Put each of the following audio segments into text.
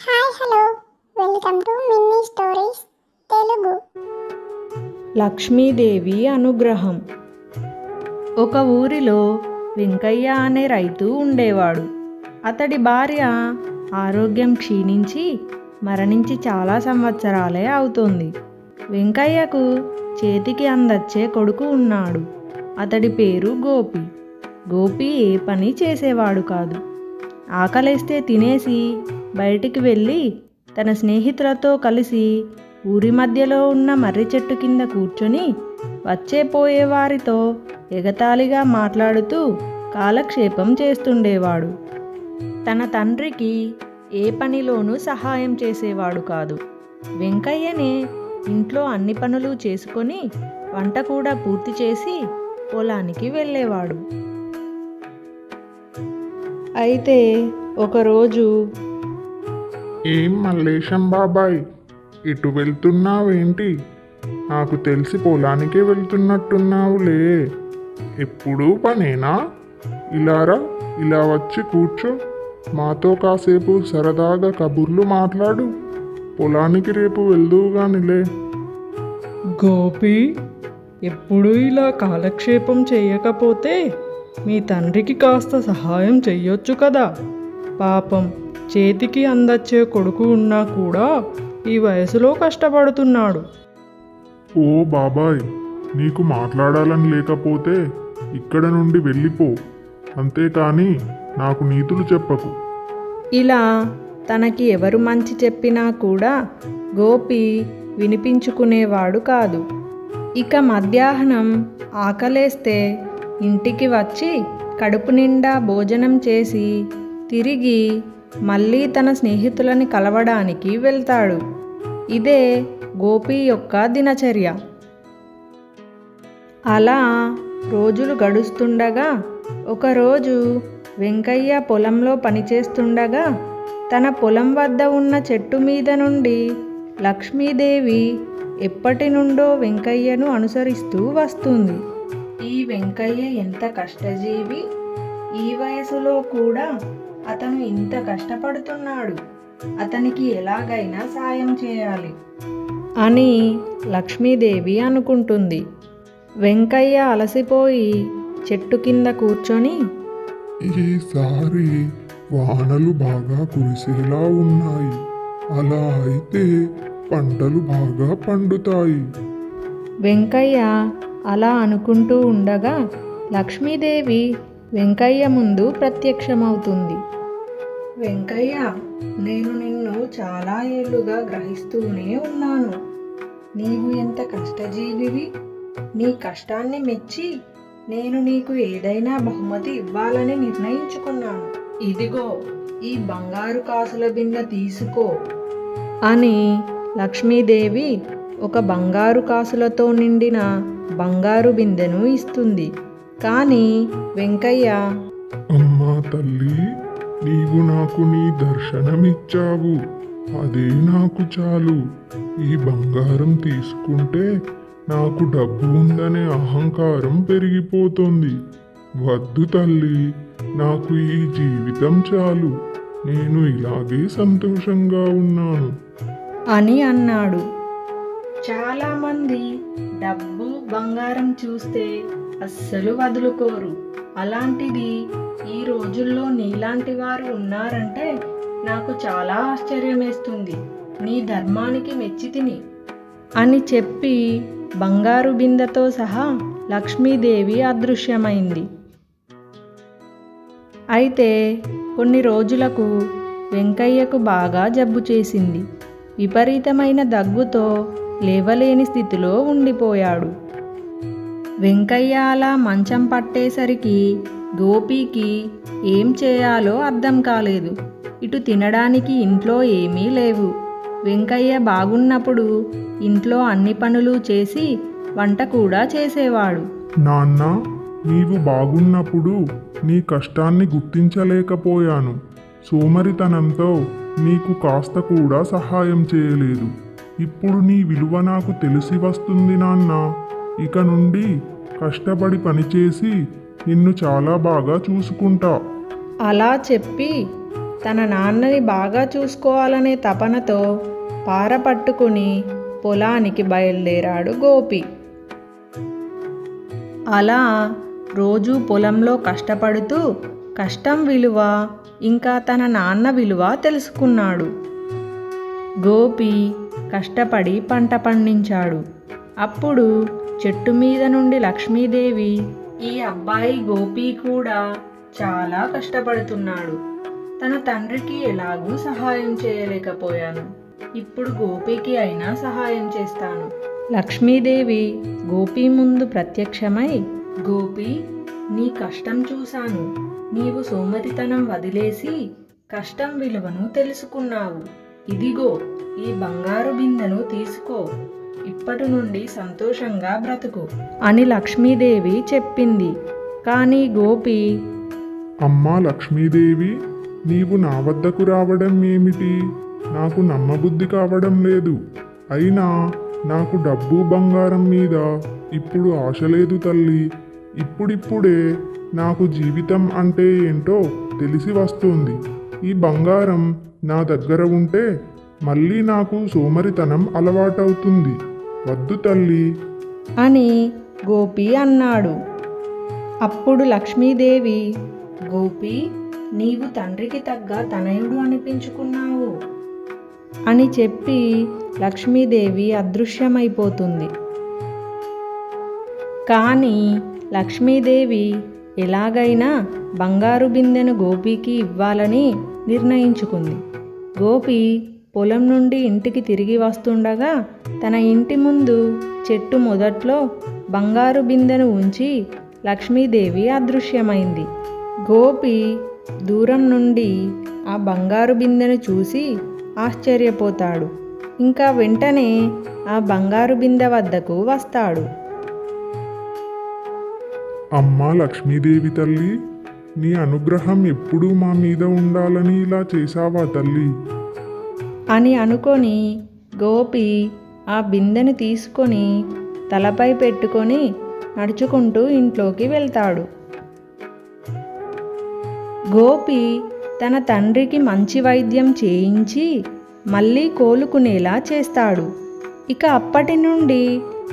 Hi hello welcome to Minnie stories Telugu Lakshmidevi అనుగ్రహం. ఒక ఊరిలో వెంకయ్య అనే రైతు ఉండేవాడు. అతడి భార్య ఆరోగ్యం క్షీణించి మరణించి చాలా సంవత్సరాలే అవుతుంది. వెంకయ్యకు చేతికి అందచ్చే కొడుకు ఉన్నాడు. అతడి పేరు గోపి. గోపి ఏ పని చేసేవాడు కాదు. ఆకలేస్తే తినేసి బయటికి వెళ్ళి తన స్నేహితులతో కలిసి ఊరి మధ్యలో ఉన్న మర్రి చెట్టు కింద కూర్చొని వచ్చే పోయే వారితో ఎగతాళిగా మాట్లాడుతూ కాలక్షేపం చేస్తుండేవాడు. తన తండ్రికి ఏ పనిలోనూ సహాయం చేసేవాడు కాదు. వెంకయ్యనే ఇంట్లో అన్ని పనులు చేసుకొని వంట కూడా పూర్తి చేసి పొలానికి వెళ్ళేవాడు. అయితే ఒకరోజు ఏం మల్లేశం బాబాయ్? ఇటు వెళ్తున్నావేంటి? నాకు తెలిసి పొలానికి వెళ్తున్నట్టున్నావులే. ఎప్పుడూ పనేనా? ఇలారా ఇలా వచ్చి కూర్చో. మాతో కాసేపు సరదాగా కబుర్లు మాట్లాడు. పొలానికి రేపు వెళ్దువుగానిలే. గోపి ఎప్పుడూ ఇలా కాలక్షేపం చేయకపోతే మీ తండ్రికి కాస్త సహాయం చెయ్యొచ్చు కదా? పాపం చేతికి అందచ్చే కొడుకు ఉన్నా కూడా ఈ వయసులో కష్టపడుతున్నాడు. ఓ బాబాయ్ నీకు మాట్లాడాలని లేకపోతే ఇక్కడ నుండి వెళ్ళిపో. అంతేకాని నాకు నీతులు చెప్పకు. ఇలా తనకి ఎవరు మంచి చెప్పినా కూడా గోపి వినిపించుకునేవాడు కాదు. ఇక మధ్యాహ్నం ఆకలేస్తే ఇంటికి వచ్చి కడుపు నిండా భోజనం చేసి తిరిగి మళ్ళీ తన స్నేహితులని కలవడానికి వెళ్తాడు. ఇదే గోపి యొక్క దినచర్య. అలా రోజులు గడుస్తుండగా ఒకరోజు వెంకయ్య పొలంలో పనిచేస్తుండగా తన పొలం వద్ద ఉన్న చెట్టు మీద నుండి లక్ష్మీదేవి ఎప్పటి నుండో వెంకయ్యను అనుసరిస్తూ వస్తుంది. ఈ వెంకయ్య ఎంత కష్టజీవి. ఈ వయసులో కూడా అతను ఇంత కష్టపడుతున్నాడు. అతనికి ఎలాగైనా సాయం చేయాలి అని లక్ష్మీదేవి అనుకుంటుంది. వెంకయ్య అలసిపోయి చెట్టు కింద కూర్చొని ఈసారి వానలు బాగా కురిసేలా ఉన్నాయి. అలా అయితే పంటలు బాగా పండుతాయి. వెంకయ్య అలా అనుకుంటూ ఉండగా లక్ష్మీదేవి వెంకయ్య ముందు ప్రత్యక్షమవుతుంది. వెంకయ్య నేను నిన్ను చాలా ఏళ్ళుగా గ్రహిస్తూనే ఉన్నాను. నీవు ఎంత కష్టజీవివి? నీ కష్టాన్ని మెచ్చి నేను నీకు ఏదైనా బహుమతి ఇవ్వాలని నిర్ణయించుకున్నాను. ఇదిగో ఈ బంగారు కాసుల బిందె తీసుకో. అని లక్ష్మీదేవి ఒక బంగారు కాసులతో నిండిన బంగారు బిందెను ఇస్తుంది. కానీ వెంకయ్య. అమ్మా తల్లి నీవు నాకు నీ దర్శనమిచ్చావు. అదే నాకు చాలు. ఈ బంగారం తీసుకుంటే నాకు డబ్బు ఉందనే అహంకారం పెరిగిపోతుంది. వద్దు తల్లి నాకు ఈ జీవితం చాలు. నేను ఇలాగే సంతోషంగా ఉన్నాను. అని అన్నాడు. చాలామంది డబ్బు బంగారం చూస్తే అస్సలు వదులుకోరు. అలాంటిది ఈ రోజుల్లో నీలాంటి వారు ఉన్నారంటే నాకు చాలా ఆశ్చర్యమేస్తుంది. నీ ధర్మానికి మెచ్చి తిని. అని చెప్పి బంగారు బిందెతో సహా లక్ష్మీదేవి అదృశ్యమైంది. అయితే కొన్ని రోజులకు వెంకయ్యకు బాగా జబ్బు చేసింది. విపరీతమైన దగ్గుతో లేవలేని స్థితిలో ఉండిపోయాడు. వెంకయ్య అలా మంచం పట్టేసరికి గోపీకి ఏం చేయాలో అర్థం కాలేదు. ఇటు తినడానికి ఇంట్లో ఏమీ లేవు. వెంకయ్య బాగున్నప్పుడు ఇంట్లో అన్ని పనులు చేసి వంట కూడా చేసేవాడు. నాన్న నీవు బాగున్నప్పుడు నీ కష్టాన్ని గుర్తించలేకపోయాను. సోమరితనంతో నీకు కాస్త కూడా సహాయం చేయలేదు. ఇప్పుడు నీ విలువ నాకు తెలిసి వస్తుంది నాన్న. ఇక నుండి కష్టపడి పనిచేసి నిన్ను చాలా బాగా చూసుకుంటా. అలా చెప్పి తన నాన్నని బాగా చూసుకోవాలనే తపనతో పార పట్టుకుని పొలానికి బయలుదేరాడు గోపి. అలా రోజు పొలంలో కష్టపడుతూ కష్టం విలువ ఇంకా తన నాన్న విలువ తెలుసుకున్నాడు. గోపి కష్టపడి పంట పండించాడు. అప్పుడు చెట్టు మీద నుండి లక్ష్మీదేవి ఈ అబ్బాయి గోపి కూడా చాలా కష్టపడుతున్నాడు. తన తండ్రికి ఎలాగూ సహాయం చేయలేకపోయాను. ఇప్పుడు గోపికి అయినా సహాయం చేస్తాను. లక్ష్మీదేవి గోపి ముందు ప్రత్యక్షమై గోపి నీ కష్టం చూశాను. నీవు సోమరితనం వదిలేసి కష్టం విలువను తెలుసుకున్నావు. ఇదిగో ఈ బంగారు బిందెను తీసుకో. ఇప్పటి నుండి సంతోషంగా బ్రతుకు. అని లక్ష్మీదేవి చెప్పింది. కానీ గోపి అమ్మా లక్ష్మీదేవి నీవు నా వద్దకు రావడం ఏమిటి? నాకు నమ్మబుద్ధి కావడం లేదు. అయినా నాకు డబ్బు బంగారం మీద ఇప్పుడు ఆశ లేదు తల్లి. ఇప్పుడిప్పుడే నాకు జీవితం అంటే ఏంటో తెలిసి వస్తుంది. ఈ బంగారం నా దగ్గర ఉంటే మళ్ళీ నాకు సోమరితనం అలవాటవుతుంది. వద్దు తల్లి. అని గోపి అన్నాడు. అప్పుడు లక్ష్మీదేవి గోపి నీవు తండ్రికి తగ్గ తనయుడు అనిపించుకున్నావు అని చెప్పి లక్ష్మీదేవి అదృశ్యమైపోతుంది. కానీ లక్ష్మీదేవి ఎలాగైనా బంగారు బిందెను గోపికి ఇవ్వాలని నిర్ణయించుకుంది. గోపి పొలం నుండి ఇంటికి తిరిగి వస్తుండగా తన ఇంటి ముందు చెట్టు మొదట్లో బంగారు బిందెను ఉంచి లక్ష్మీదేవి అదృశ్యమైంది. గోపి దూరం నుండి ఆ బంగారు బిందెను చూసి ఆశ్చర్యపోతాడు. ఇంకా వెంటనే ఆ బంగారు బిందె వద్దకు వస్తాడు. అమ్మా లక్ష్మీదేవి తల్లి నీ అనుగ్రహం ఎప్పుడూ మా మీద ఉండాలని ఇలా చేశావా తల్లి? అని అనుకొని గోపి ఆ బిందెను తీసుకొని తలపై పెట్టుకొని నడుచుకుంటూ ఇంట్లోకి వెళ్తాడు. గోపి తన తండ్రికి మంచి వైద్యం చేయించి మళ్ళీ కోలుకునేలా చేస్తాడు. ఇక అప్పటి నుండి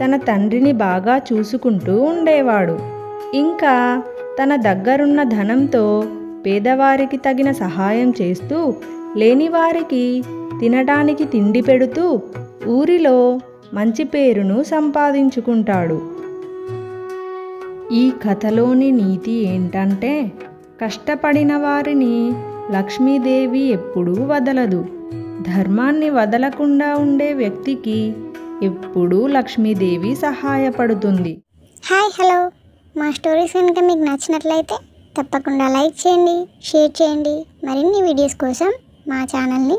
తన తండ్రిని బాగా చూసుకుంటూ ఉండేవాడు. ఇంకా తన దగ్గరున్న ధనంతో పేదవారికి తగిన సహాయం చేస్తూ లేనివారికి తినడానికి తిండి పెడుతూ ఊరిలో మంచి పేరును సంపాదించుకుంటాడు. ఈ కథలోని నీతి ఏంటంటే కష్టపడిన వారిని లక్ష్మీదేవి ఎప్పుడూ వదలదు. ధర్మాన్ని వదలకుండా ఉండే వ్యక్తికి ఎప్పుడూ లక్ష్మీదేవి సహాయపడుతుంది. Hi hello. మా స్టోరీస్ కనుక మీకు నచ్చినట్లయితే తప్పకుండా లైక్ చేయండి షేర్ చేయండి. మరిన్ని వీడియోస్ కోసం మా ఛానల్ని